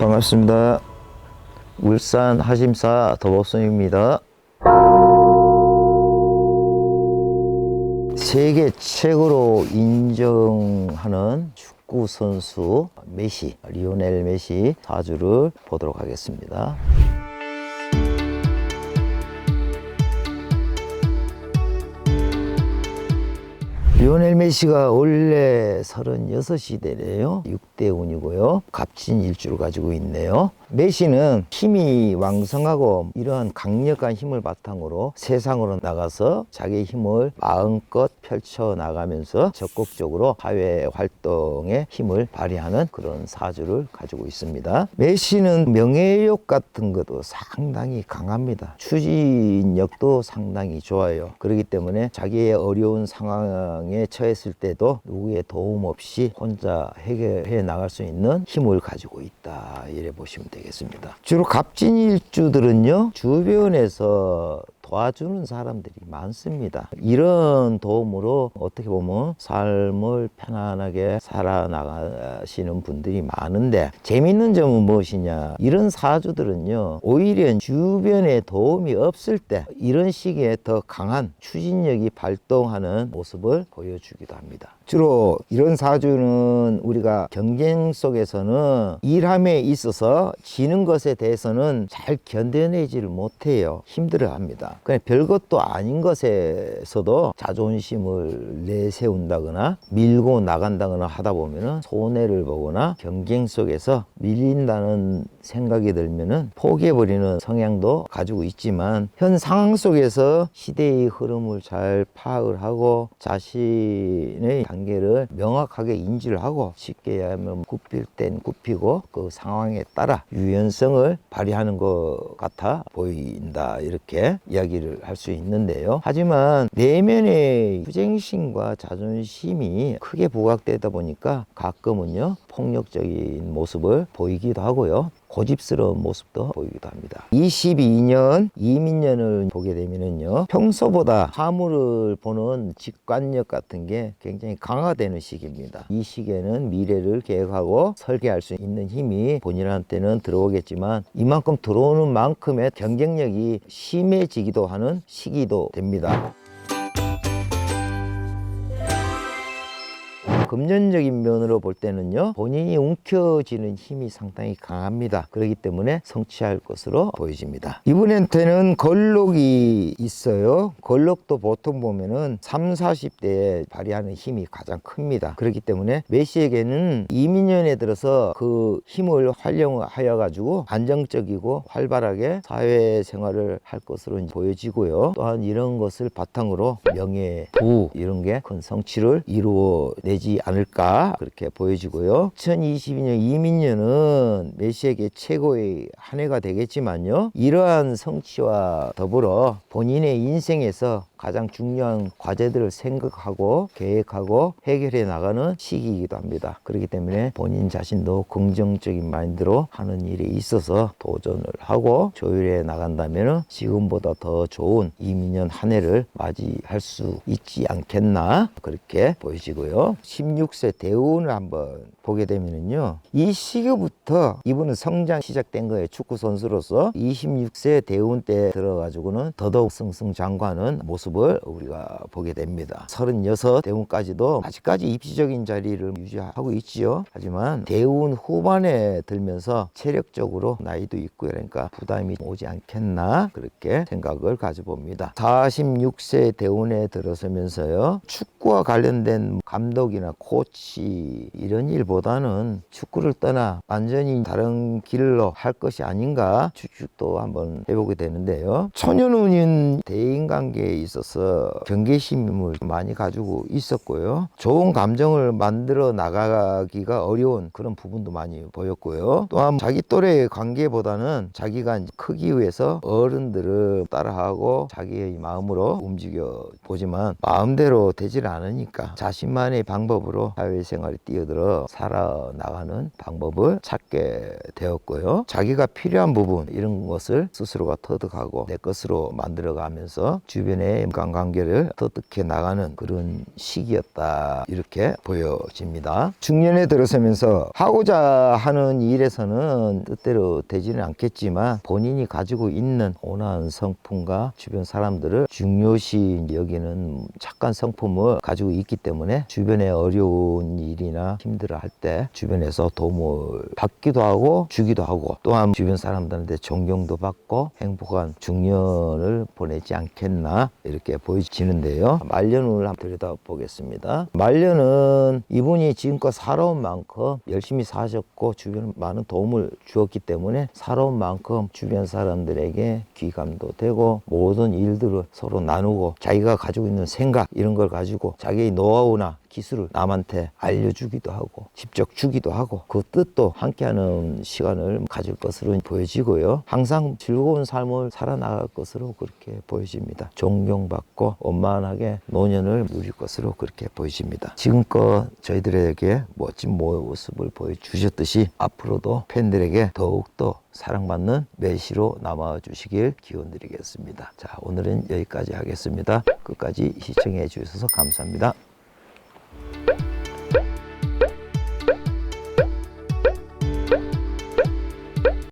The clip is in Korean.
반갑습니다. 울산 하심사 더법선입니다. 세계 최고로 인정하는 축구 선수 메시, 리오넬 메시 사주를 보도록 하겠습니다. 리오넬 메시가 원래 36시대래요. 6대 운이고요. 값진 일주를 가지고 있네요. 메시는 힘이 왕성하고 이러한 강력한 힘을 바탕으로 세상으로 나가서 자기의 힘을 마음껏 펼쳐 나가면서 적극적으로 사회 활동에 힘을 발휘하는 그런 사주를 가지고 있습니다. 메시는 명예욕 같은 것도 상당히 강합니다. 추진력도 상당히 좋아요. 그렇기 때문에 자기의 어려운 상황에 처했을 때도 누구의 도움 없이 혼자 해결해 나갈 수 있는 힘을 가지고 있다. 이래 보시면 되겠습니다. 주로 갑진 일주들은요, 주변에서 도와주는 사람들이 많습니다. 이런 도움으로 어떻게 보면 삶을 편안하게 살아나가시는 분들이 많은데 재밌는 점은 무엇이냐? 이런 사주들은요, 오히려 주변에 도움이 없을 때 이런 시기에 더 강한 추진력이 발동하는 모습을 보여주기도 합니다. 주로 이런 사주는 우리가 경쟁 속에서는 일함에 있어서 지는 것에 대해서는 잘 견뎌내지를 못해요. 힘들어 합니다. 그냥 별것도 아닌 것에서도 자존심을 내세운다거나 밀고 나간다거나 하다 보면은 손해를 보거나 경쟁 속에서 밀린다는 생각이 들면은 포기해버리는 성향도 가지고 있지만 현 상황 속에서 시대의 흐름을 잘 파악을 하고 자신의 단계를 명확하게 인지를 하고 쉽게 하면 굽힐 땐 굽히고 그 상황에 따라 유연성을 발휘하는 것 같아 보인다 이렇게 이야기를 할 수 있는데요. 하지만 내면의 투쟁심과 자존심이 크게 부각되다 보니까 가끔은요 폭력적인 모습을 보이기도 하고요. 고집스러운 모습도 보이기도 합니다. 22년 이민년을 보게 되면은요, 평소보다 사물을 보는 직관력 같은 게 굉장히 강화되는 시기입니다. 이 시기에는 미래를 계획하고 설계할 수 있는 힘이 본인한테는 들어오겠지만 이만큼 들어오는 만큼의 경쟁력이 심해지기도 하는 시기도 됩니다. 금전적인 면으로 볼 때는요 본인이 움켜쥐는 힘이 상당히 강합니다. 그렇기 때문에 성취할 것으로 보여집니다. 이분한테는 걸록이 있어요. 걸록도 보통 보면은 3, 40대에 발휘하는 힘이 가장 큽니다. 그렇기 때문에 메시에게는 이민년에 들어서 그 힘을 활용하여 가지고 안정적이고 활발하게 사회생활을 할 것으로 보여지고요. 또한 이런 것을 바탕으로 명예, 부 이런 게 큰 성취를 이루어내지 않을까 그렇게 보여지고요. 2022년 이민년은 메시에게 최고의 한 해가 되겠지만요. 이러한 성취와 더불어 본인의 인생에서 가장 중요한 과제들을 생각하고 계획하고 해결해 나가는 시기이기도 합니다. 그렇기 때문에 본인 자신도 긍정적인 마인드로 하는 일에 있어서 도전을 하고 조율해 나간다면 지금보다 더 좋은 이민년 한 해를 맞이할 수 있지 않겠나 그렇게 보여지고요. 16세 대운을 한번 보게 되면은요. 이 시기부터 이분은 성장 시작된 거예요. 축구 선수로서 26세 대운 때 들어가지고는 더더욱 승승장구하는 모습 을 우리가 보게 됩니다. 36 대운까지도 아직까지 입시적인 자리를 유지하고 있지요. 하지만 대운 후반에 들면서 체력적으로 나이도 있고 그러니까 부담이 오지 않겠나 그렇게 생각을 가져봅니다. 46세 대운에 들어서면서요. 축구와 관련된 감독이나 코치 이런 일보다는 축구를 떠나 완전히 다른 길로 할 것이 아닌가 추측도 한번 해보게 되는데요. 초년운인 대인관계에 있어 서 경계심을 많이 가지고 있었고요. 좋은 감정을 만들어 나가기가 어려운 그런 부분도 많이 보였고요. 또한 자기 또래의 관계보다는 자기가 크기 위해서 어른들을 따라하고 자기의 마음으로 움직여 보지만 마음대로 되질 않으니까 자신만의 방법으로 사회생활에 뛰어들어 살아나가는 방법을 찾게 되었고요. 자기가 필요한 부분 이런 것을 스스로가 터득하고 내 것으로 만들어가면서 주변의 인간관계를 터득해 나가는 그런 시기였다 이렇게 보여집니다. 중년에 들어서면서 하고자 하는 일에서는 뜻대로 되지는 않겠지만 본인이 가지고 있는 온화한 성품과 주변 사람들을 중요시 여기는 착한 성품을 가지고 있기 때문에 주변에 어려운 일이나 힘들어 할 때 주변에서 도움을 받기도 하고 주기도 하고 또한 주변 사람들한테 존경도 받고 행복한 중년을 보내지 않겠나 이렇게 보여지는데요. 말년을 한번 들여다보겠습니다. 말년은 이분이 지금껏 살아온 만큼 열심히 사셨고 주변 많은 도움을 주었기 때문에 살아온 만큼 주변 사람들에게 귀감도 되고 모든 일들을 서로 나누고 자기가 가지고 있는 생각 이런 걸 가지고 자기의 노하우나 기술을 남한테 알려주기도 하고 직접 주기도 하고 그 뜻도 함께하는 시간을 가질 것으로 보여지고요. 항상 즐거운 삶을 살아나갈 것으로 그렇게 보여집니다. 존경받고 원만하게 노년을 누릴 것으로 그렇게 보여집니다. 지금껏 저희들에게 멋진 모습을 보여주셨듯이 앞으로도 팬들에게 더욱더 사랑받는 매시로 남아주시길 기원드리겠습니다. 자, 오늘은 여기까지 하겠습니다. 끝까지 시청해 주셔서 감사합니다.